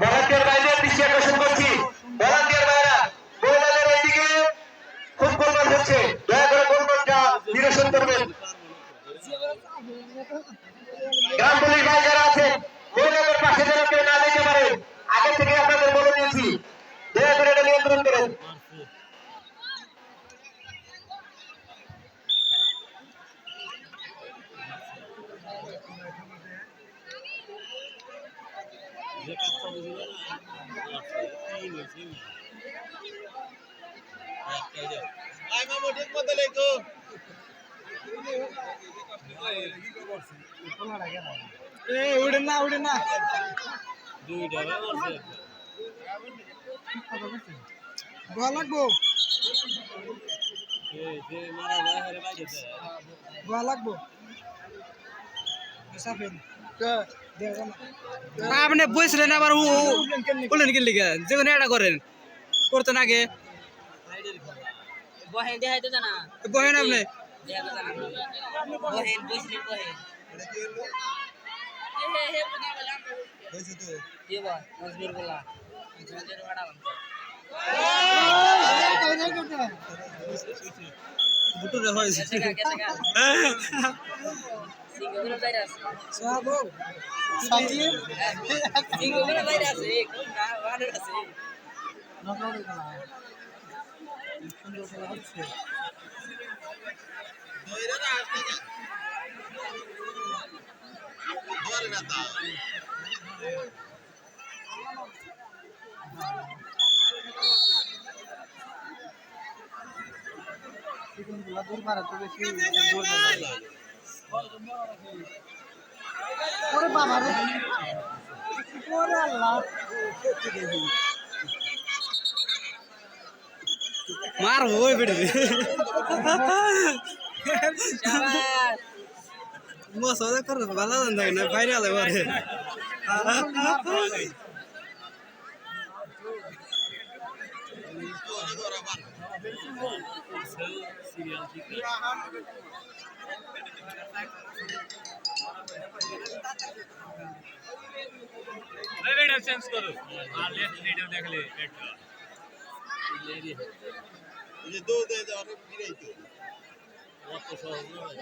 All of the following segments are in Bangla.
ভলান্টিয়ার বাইরে আকর্ষণ করছি। ভলান্টিয়ার বাইরা মহিলাদের এইদিকে খুব গোলমাল যারা আছেন মহিলাদের পাশে যেন কেউ না যেতে পারে আগে থেকে আপনাদের বলে দিয়েছি। দয়া করে এটা নিয়ন্ত্রণ করেন। উড়েন না উড়েন না গোয়া লাগবো গোয়া লাগবো আপনি বসলেন আবার উলেন কি? লিখে যে কোনো একটা করেন করতেন আগে। বহেন আপনি? হয়েছে। Cinco verás. Sabo. Sakir. Cinco verás, eh. No, no, no. দূর মারা তো ওরে বাবা রে ওরে আল্লাহ মার হই বেড়ে মা সদা কর ভালো না বাইরে আলো সেই সিরিয়াল থেকে রেডার চেঞ্জ করো আর লেট রেডার দেখলে রেড লেডি যে দো দে দে আরে ফিরাই তো অত সহজ নয়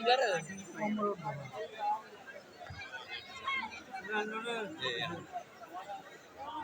कर কমর উঠবে হাত নড়ায় না তো আলাই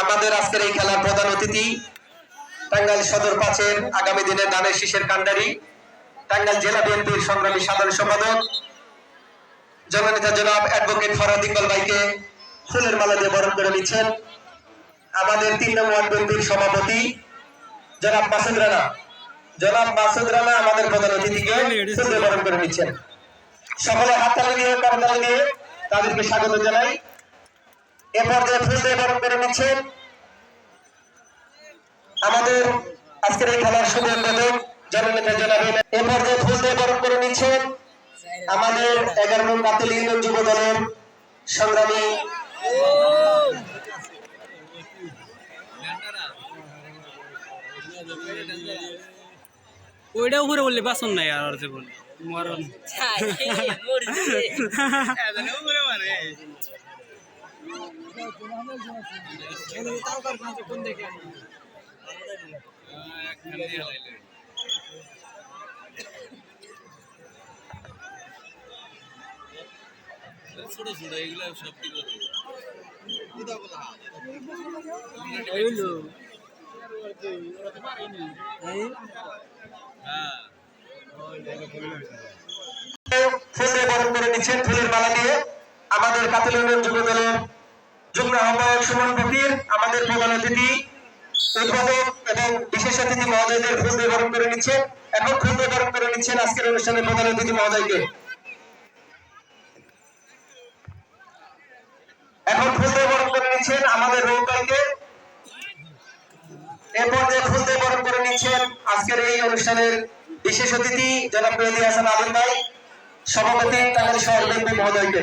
আমাদের আজকের এই খেলার প্রধান অতিথি টাঙ্গাইল সদর পাঁচের আগামী দিনের ধানের শীষের কান্ডারি টাঙ্গাইল জেলা বিএনপির সংগ্রামী সাধারণ সম্পাদক, জননেতা জনাব অ্যাডভোকেট ফরাদ ইকবাল ভাইকে ফুলের মালা দিয়ে বরণ করে নিচ্ছেন। আমাদের তিন নং ওয়ার্ড সভাপতি জনাব মাসুদ রানা। জনাব মাসুদ রানা আমাদের প্রধান অতিথিকে বরণ করে নিচ্ছেন। সকলে হাততালি দিয়ে করতালি দিয়ে তাদেরকে স্বাগত জানাই। এ পর্যায়ে ফুল দিয়ে বরণ করে নিচ্ছেন। আমাদের আজকের এই খেলার শুভ উদ্বোধক জননেতা জানাবেন এ পর্যায়ে ফুল দিয়ে বরণ করে নিচ্ছেন। আমাদের এগারো নং বাতিল ইউনিয়ন যুব দলের সংগ্রামী ওইটা উপরে বললে বাসন নাই আর অর্থে বললে মরণ। চাই মরে যাবে। উপরে মারে ছোট ছোট এগুলো সব কি করে এইলো হ্যাঁ আমাদের আমাদের প্রধান অতিথি উদ্বোধক এবং বিশেষ অতিথি মহোদয়দের ফুল দিয়ে বরণ করে নিচ্ছেন এখন ফুল দিয়ে বরণ করে নিচ্ছেন আজকের অনুষ্ঠানের প্রধান অতিথি মহোদয়কে এখন ফুল দিয়ে বরণ করে নিচ্ছেন আমাদের রৌতাইকে এ পর্যায়ে ফুল দিয়ে বরণ করে নিচ্ছেন আজকের এই অনুষ্ঠানের বিশেষ অতিথি জনাব মেহেদি হাসান আলিম ভাই, সভাপতি শহর বিএনপি মহোদয়কে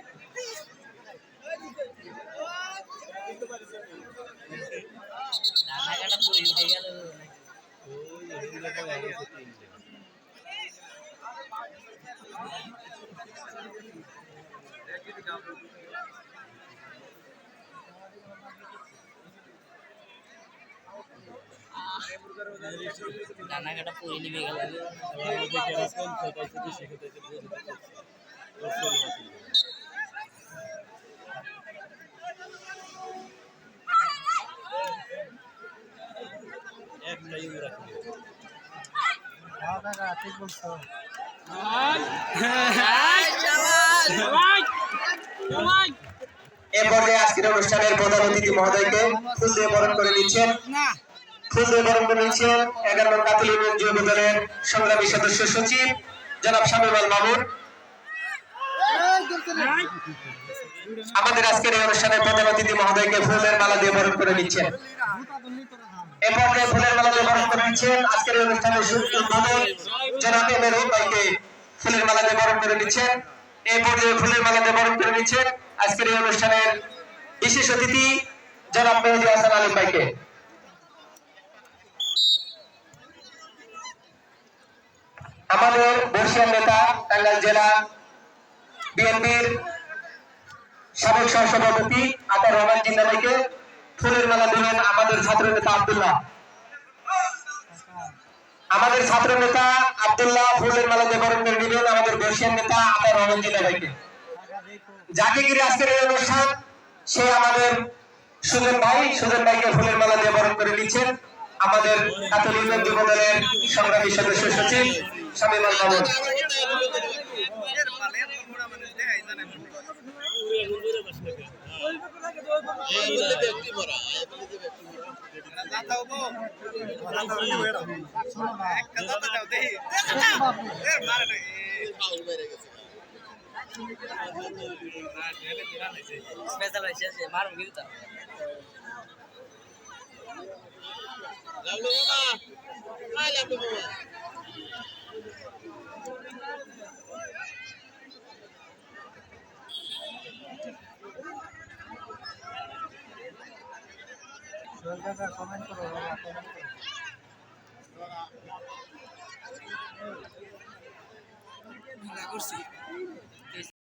রানাঘাটা পুরি গেল। এ পর্যায়ে আজকের অনুষ্ঠানের প্রধান অতিথি মহোদয়কে বরণ করে নিচ্ছেন। সংগ্রামী সদস্য সচিব, জনাব আমাদের আজকের এই অনুষ্ঠানের প্রধান অতিথি মহোদয়কে ফুলের মালা দিয়ে বরণ করে নিচ্ছেন। এর দিয়ে ফুলের মালা করে আজকের এই অনুষ্ঠানের বিশেষ অতিথি, জনাব মেহেদি হাসান আলিম ভাইকে। আমাদের বর্ষিয়ান নেতা, টাঙ্গাইল জেলা বিএনপির সাবেক সহসভাপতি আতার রহমান জিন্দা ভাইকে ফুলের মালা দিলেন আমাদের ছাত্র নেতা আব্দুল্লাহ। আমাদের ছাত্র নেতা আব্দুল্লাহ ফুলের মালা দিয়ে বরণ করে দিলেন আমাদের বর্ষিয়ান নেতা আতার রহমান জিন্দা ভাইকে যাকে ঘিরে আজকের এই অনুষ্ঠান, সে আমাদের সুজন ভাই, সুজন ভাইকে ফুলের মালা দিয়ে বরণ করে নিচ্ছেন। আমাদের কাতল ইউনিয়ন যুব দলের সংগ্রামী সদস্য সচিব শামীম আল মামুন স্পেশাল হয়েছে মারুন কিন্তু করছি।